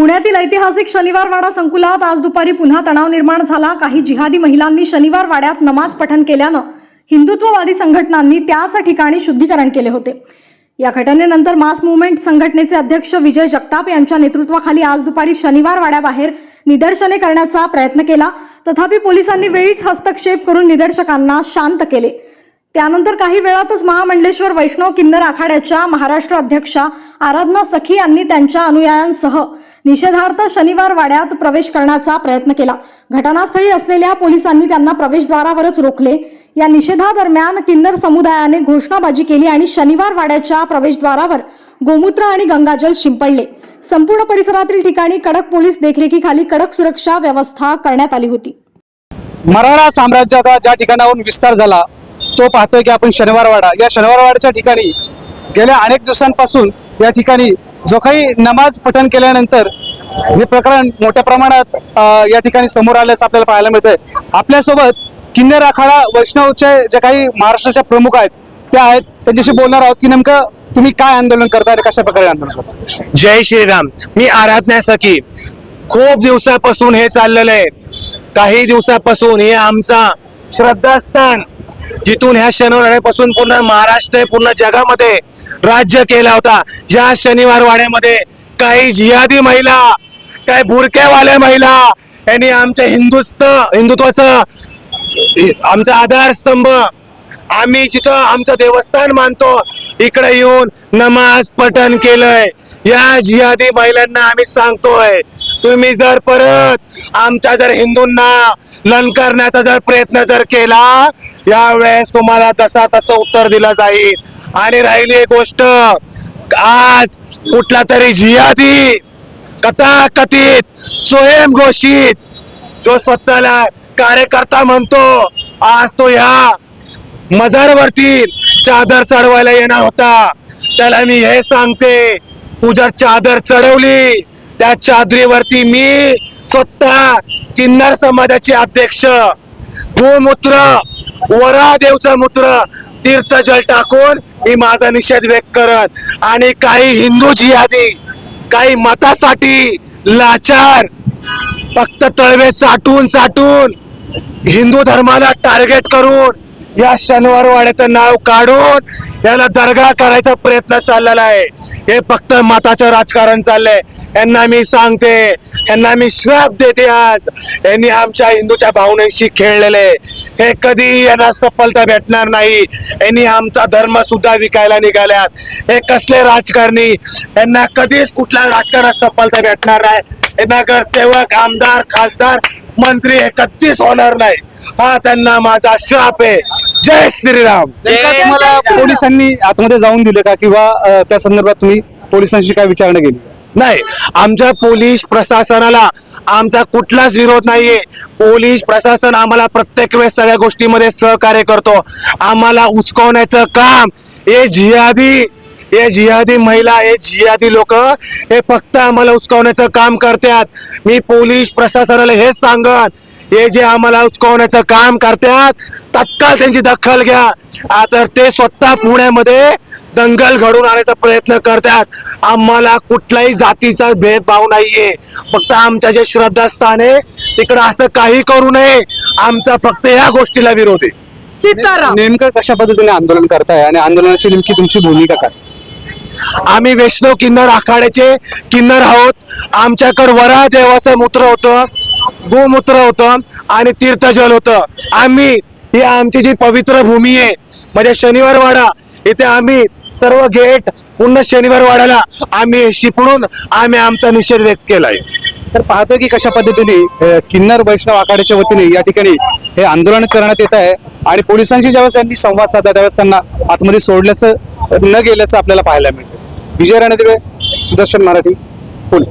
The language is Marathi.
पुण्यातील ऐतिहासिक शनिवार वाडा संकुलात आज दुपारी पुन्हा तणाव निर्माण झाला. काही जिहादी महिलांनी शनिवार वाड्यात नमाज पठण केल्यानं हिंदुत्ववादी संघटनांनी त्याच ठिकाणी शुद्धीकरण केले होते. या घटनेनंतर मास मुवमेंट संघटनेचे अध्यक्ष विजय जगताप यांच्या नेतृत्वाखाली आज दुपारी शनिवार वाड्याबाहेर निदर्शने करण्याचा प्रयत्न केला. तथापि पोलिसांनी वेळीच हस्तक्षेप करून निदर्शकांना शांत केले. त्यानंतर काही वेळातच महामंडलेश्वर वैष्णव किन्नर आखाड्याच्या महाराष्ट्र अध्यक्षा आराधना सखी यांनी त्यांच्या अनुयायांसह निषेधार्थ शनिवार वाड्यात प्रवेश करण्याचा प्रयत्न केला. घटनास्थळी असलेल्या पोलिसांनी त्यांना प्रवेशद्वारावरच रोखले. या निषेधादरम्यान किन्नर समुदायाने घोषणाबाजी केली आणि शनिवार वाड्याच्या प्रवेशद्वारावर गोमूत्र आणि गंगाजल शिंपडले. संपूर्ण परिसरातील ठिकाणी कडक पोलीस देखरेखीखाली कडक सुरक्षा व्यवस्था करण्यात आली होती. मराठा साम्राज्याचा ज्या ठिकाणाहून विस्तार झाला तो पाहतोय की आपण शनिवारवाडा या शनिवारवाड्याच्या ठिकाणी गेल्या अनेक दिवसांपासून या ठिकाणी जो काही नमाज पठण केल्यानंतर हे प्रकरण मोठ्या प्रमाणात या ठिकाणी समोर आल्याचं आपल्याला पाहायला मिळतंय. आपल्यासोबत किन्नर आखाडा वैष्णवचे जे काही महाराष्ट्राच्या प्रमुख आहेत त्या आहेत. त्यांच्याशी बोलणार आहोत की नेमकं तुम्ही काय आंदोलन करता आणि कशा प्रकारे आंदोलन करता जय श्रीराम. मी आराधना सखी खूप दिवसापासून हे चाललेलं आहे. काही दिवसापासून हे आमचा श्रद्धास्थान जिथून ह्या शनिवारवाड्यापासून पूर्ण महाराष्ट्र पूर्ण जगामध्ये राज्य केला होता. ज्या शनिवार वाड्यामध्ये काही जिहादी महिला काही बुरक्यावाल्या महिला यांनी आमच्या हिंदुस्थ हिंदुत्वाचं आमचा आधारस्तंभ आम्ही जिथं आमचं देवस्थान मानतो इकडे येऊन नमाज पठण केलंय. या जिहादी महिलांना आम्ही सांगतोय तुम्ही जर परत आमच्या जर हिंदूंना ललकारण्याचा जर प्रयत्न जर केला यावेळेस तुम्हाला तसा तसं उत्तर दिलं जाईल. आणि राहिली एक गोष्ट आज कुठला तरी जिहादी कथाकथित स्वयंघोषित जो स्वतःला कार्यकर्ता म्हणतो आज तो ह्या मजारवरती चादर चढवायला येणार होता. त्याला मी हे सांगते तू जर चादर चढवली त्या चादरीवरती मी स्वतः किन्नर समाजाचे अध्यक्ष गोमूत्र वरादेवचं मूत्र तीर्थजल टाकून मी माझा निषेध व्यक्त करत आणि काही हिंदू जिहादी काही मतासाठी लाचार फक्त तळवे चाटून चाटून हिंदू धर्माला टार्गेट करून या शनिवार वाड्याचं नाव काढून याला दर्गा करायचा प्रयत्न चाललेला आहे. हे फक्त मताचं राजकारण चाललंय. यांना मी सांगते यांना मी श्राप देते आज. यांनी आमच्या हिंदूच्या भावनेशी खेळलेले हे कधी यांना सफलता भेटणार नाही. यांनी आमचा धर्म सुद्धा विकायला निघाल्यात. हे कसले राजकारणी? यांना कधीच कुठल्या राजकारणात सफलता भेटणार नाही. हे नगरसेवक आमदार खासदार मंत्री हे कधीच होणार नाही. हा त्यांना माझा श्राप आहे. जय श्रीराम. नेमका तुम्हाला पोलिसांनी आतमध्ये जाऊन दिले का किंवा अ, त्या संदर्भात तुम्ही पोलिसांशी काय विचारणा केली? नाही आमच्या पोलीस प्रशासनाला आमचा कुठलाच विरोध नाहीये. पोलीस प्रशासन आम्हाला प्रत्येक वेळेस सगळ्या गोष्टीमध्ये सहकार्य करतो. आम्हाला उचकवण्याचं काम हे जिहादी हे जिहादी महिला हे जिहादी लोक हे फक्त आम्हाला उचकवण्याचं काम करतात. मी पोलीस प्रशासनाला हेच सांगन हे जे आम्हाला उचकवण्याचं काम करतात तत्काळ त्यांची दखल घ्या. आता ते स्वतः पुण्यामध्ये दंगल घडून आणण्याचा प्रयत्न करतात. आम्हाला कुठल्याही जातीचा भेदभाव नाहीये. फक्त आमच्या जे श्रद्धास्थान आहे तिकडं असं काही करू नये. आमचा फक्त या गोष्टीला विरोध आहे. सीताराम. नेमकं कशा पद्धतीने आंदोलन करताय आणि आंदोलनाची नेमकी तुमची भूमिका काय? आम्ही वैष्णव किन्नर आखाड्याचे किन्नर आहोत. आमच्याकडे वरा देवाचं मूत्र होतं. गोमूत्र होतं आणि तीर्थजल होतं. आम्ही ही आमची जी पवित्र भूमी आहे म्हणजे शनिवार वाडा इथे आम्ही सर्व गेट पूर्ण शनिवारवाड्याला आम्ही शिपडून आम्ही आमचा निषेध व्यक्त केलाय. तर पाहतोय की कशा पद्धतीने किन्नर वैष्णव आखाड्याच्या वतीने या ठिकाणी हे आंदोलन करण्यात येत आहे आणि पोलिसांशी ज्यावेळेस त्यांनी संवाद साधला त्यावेळेस त्यांना आतमध्ये सोडल्याचं न गेल्याचं आपल्याला पाहायला मिळतं. विजय राणेदिवे सुदर्शन मराठी पुणे.